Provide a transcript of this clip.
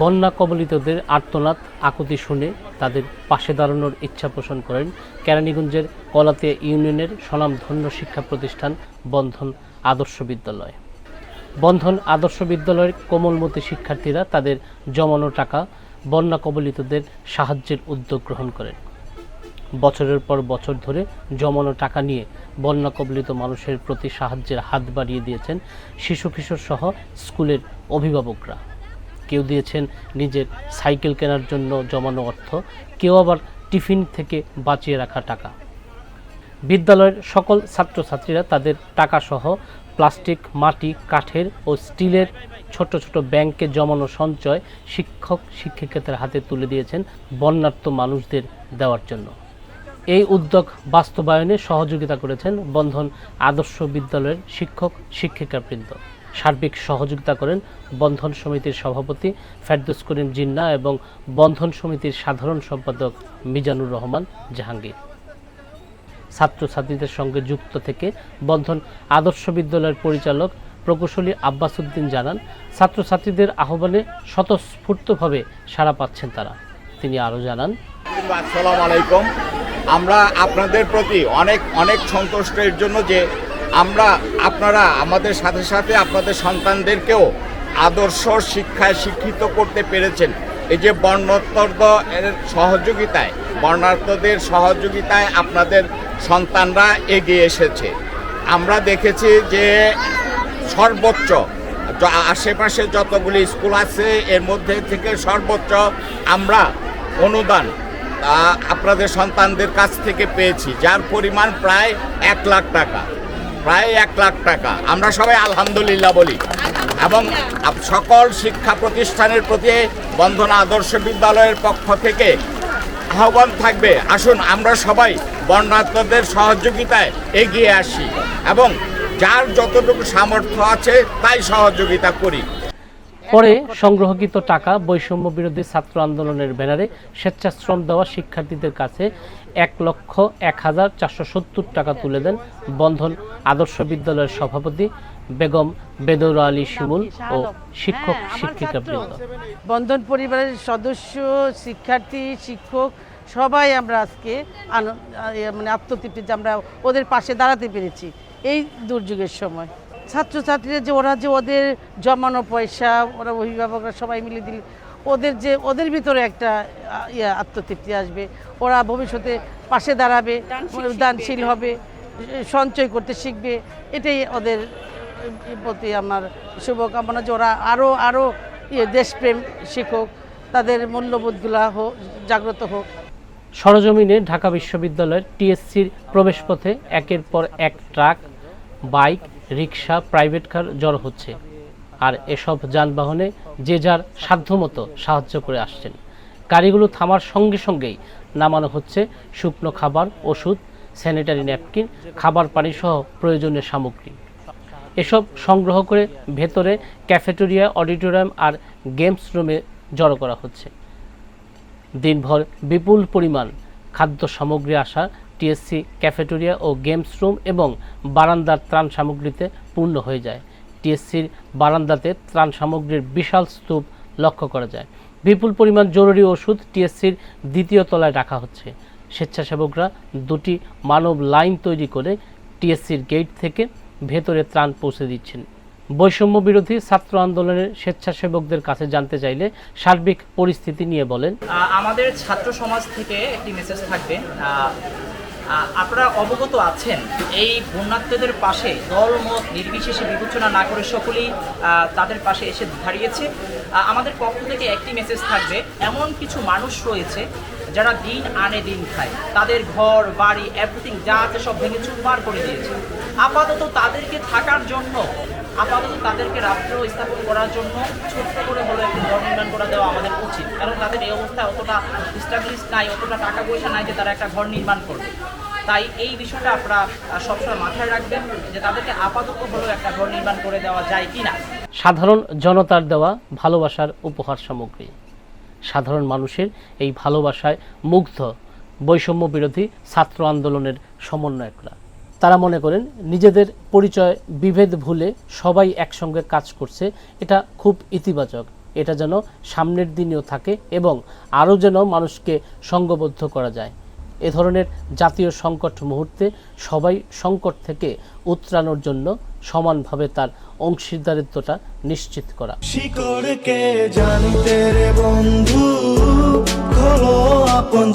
বন্যা কবলিতদের আর্তনাদ আকুতি শুনে তাদের পাশে দাঁড়ানোর ইচ্ছা পোষণ করেন কেরানীগঞ্জের কলাতে ইউনিয়নের স্বনামধন্য শিক্ষা প্রতিষ্ঠান বন্ধন আদর্শ বিদ্যালয়। বন্ধন আদর্শ বিদ্যালয়ের কোমলমতি শিক্ষার্থীরা তাদের জমানো টাকা বন্যা কবলিতদের সাহায্যের উদ্যোগ গ্রহণ করেন। বছরের পর বছর ধরে জমানো টাকা নিয়ে বন্যা কবলিত মানুষের প্রতি সাহায্যের হাত বাড়িয়ে দিয়েছেন শিশু কিশোর সহ স্কুলের অভিভাবকরা। কেউ দিয়েছেন নিজের সাইকেল কেনার জন্য জমানো অর্থ, কেউ আবার টিফিন থেকে বাঁচিয়ে রাখা টাকা। বিদ্যালয়ের সকল ছাত্রছাত্রীরা তাদের টাকাসহ প্লাস্টিক, মাটি, কাঠের ও স্টিলের ছোট ছোট ব্যাংকে জমানো সঞ্চয় শিক্ষক, শিক্ষিকাদের হাতে তুলে দিয়েছেন বন্যার্ত মানুষদের দেওয়ার জন্য। এই উদ্যোগ বাস্তবায়নে সহযোগিতা করেছেন বন্ধন আদর্শ বিদ্যালয়ের শিক্ষক, শিক্ষিকাবৃন্দ। সার্বিক সহযোগিতা করেন বন্ধন সমিতির সভাপতি ফেরদৌস করিম জিন্না এবং বন্ধন সমিতির সাধারণ সম্পাদক মিজানুর রহমান জাহাঙ্গীর। ছাত্রছাত্রীদের সঙ্গে যুক্ত থেকে বন্ধন আদর্শ বিদ্যালয়ের পরিচালক প্রকৌশলী আব্বাস উদ্দিন জানান, ছাত্রছাত্রীদের আহ্বানে স্বতঃস্ফূর্তভাবে সাড়া পাচ্ছেন তারা। তিনি আরও জানান, আসসালামু আলাইকুম। আমরা আপনাদের প্রতি অনেক অনেক সন্তুষ্ট এর জন্য যে আমরা, আপনারা আমাদের সাথে সাথে আপনাদের সন্তানদেরকেও আদর্শ শিক্ষায় শিক্ষিত করতে পেরেছেন। এই যে বর্ণোত্তর এর সহযোগিতায়, বর্ণার্থদের সহযোগিতায় আপনাদের সন্তানরা এগিয়ে এসেছে। আমরা দেখেছি যে সর্বোচ্চ আশেপাশে যতগুলি স্কুল আছে, এর মধ্যে থেকে সর্বোচ্চ আমরা অনুদান আপনাদের সন্তানদের কাছ থেকে পেয়েছি, যার পরিমাণ প্রায় এক লাখ টাকা। প্রায় এক লাখ টাকা। আমরা সবাই আলহামদুলিল্লাহ বলি। এবং সকল শিক্ষা প্রতিষ্ঠানের প্রতি বন্ধনা আদর্শ বিদ্যালয়ের পক্ষ থেকে আহ্বান থাকবে। আসুন, আমরা সবাই বর্ণার্থদের সহযোগিতায় এগিয়ে আসি এবং যার যতটুকু সামর্থ্য আছে, তাই সহযোগিতা করি। পরে সংগ্রহকৃত টাকা বৈষম্য বিরোধী ছাত্র আন্দোলনের ব্যানারে স্বেচ্ছাশ্রম দেওয়া শিক্ষার্থীদের কাছে এক লক্ষ এক হাজার চারশো সত্তর টাকা তুলে দেন বন্ধন আদর্শ বিদ্যালয়ের সভাপতি বেগম বেদৌরা আলী শিমুল ও শিক্ষক শিক্ষিকাবৃন্দ বন্ধন পরিবারের সদস্য শিক্ষার্থী শিক্ষক সবাই আমরা আজকে মানে আত্মতৃপ্তি যে আমরা ওদের পাশে দাঁড়াতে পেরেছি। এই দুর্যোগের সময়। ছাত্রছাত্রীরা যে ওরা যে ওদের জমানো পয়সা ওরা অভিভাবকরা সবাই মিলে দিল ওদের যে ওদের ভিতরে একটা ইয়ে আত্মতৃপ্তি আসবে। ওরা ভবিষ্যতে পাশে দাঁড়াবে দানশীল হবে সঞ্চয় করতে শিখবে এটাই ওদের প্রতি আমার শুভকামনা যে ওরা আরও আরও ইয়ে দেশপ্রেম শিখুক তাদের মূল্যবোধগুলা হোক জাগ্রত হোক। সরজমিনে ঢাকা বিশ্ববিদ্যালয়ের টিএসসির প্রবেশপথে একের পর এক truck bike rickshaw private car জড়ো হচ্ছে। আর এসব যানবাহনে যে যার সাধ্যমতো সাহায্য করে আসছেন। গাড়িগুলো থামার সঙ্গে সঙ্গেই নামানো হচ্ছে শুকনো খাবার, ওষুধ, স্যানিটারি ন্যাপকিন, খাবার পানি সহ প্রয়োজনীয় সামগ্রী। এসব সংগ্রহ করে ভেতরে ক্যাফেটেরিয়া, অডিটোরিয়াম আর গেমস রুমে জড়ো করা হচ্ছে। দিনভর বিপুল পরিমাণ খাদ্য সামগ্রী আসা টিএসসি ক্যাফেটেরিয়া ও গেমস রুম এবং বারান্দার ত্রাণ সামগ্রীতে পূর্ণ হয়ে যায়। টিএসসির বারান্দাতে ত্রাণ সামগ্রীর বিশাল স্তূপ লক্ষ্য করা যায়। বিপুল পরিমাণ জরুরি ওষুধ টিএসসির দ্বিতীয় তলায় রাখা হচ্ছে। স্বেচ্ছাসেবকরা দুটি মানব লাইন তৈরি করে টিএসসির গেট থেকে ভেতরে ত্রাণ পৌঁছে দিচ্ছেন। বৈষম্য বিরোধী ছাত্র আন্দোলনের স্বেচ্ছাসেবকদের কাছে জানতে চাইলে সার্বিক পরিস্থিতি নিয়ে বলেন। আমাদের ছাত্র সমাজ থেকে একটি মেসেজ থাকবে। আপনারা অবগত আছেন, এই বন্যার্থীদের পাশে দল মত নির্বিশেষে বিবেচনা না করে সকলেই তাদের পাশে এসে দাঁড়িয়েছে। আমাদের পক্ষ থেকে একটি মেসেজ থাকবে, এমন কিছু মানুষ রয়েছে যারা দিন আনে দিন খায়। তাদের ঘর, বাড়ি এভরিথিং যা আছে সব ভেঙে চুরমার করে দিয়েছে। আপাতত তাদেরকে থাকার জন্য আপাতত তাদেরকে রাত্র স্থাপন করার জন্য ছোট্ট করে হলো একটি ঘর নির্মাণ করে দেওয়া আমাদের উচিত। কারণ তাদের এই অবস্থায় অতটা স্টাবলিশ নাই, অতটা টাকা পয়সা নাই যে তারা একটা ঘর নির্মাণ করবে। তাই এই বিষয়টা আপনারা সবসময় মাথায় রাখবেন যে তাদেরকে আপাতত হলো একটা ঘর নির্মাণ করে দেওয়া যায় কিনা। সাধারণ জনতার দেওয়া ভালোবাসার উপহার সামগ্রী। সাধারণ মানুষের এই ভালোবাসায় মুগ্ধ বৈষম্য বিরোধী ছাত্র আন্দোলনের সমন্বয়করা। তারা মনে করেন নিজেদের পরিচয়, বিভেদ ভুলে সবাই একসঙ্গে কাজ করছে। এটা খুব ইতিবাচক। এটা যেন সামনের দিনেও থাকে এবং আরও যেন মানুষকে সঙ্গবদ্ধ করা যায়। এ ধরনের জাতীয় সংকট মুহূর্তে সবাই সংকট থেকে উত্তরানোর জন্য সমানভাবে তার অংশীদারিত্বটা নিশ্চিত করা। শিকড়কে জানতে বন্ধু, খোলো আপন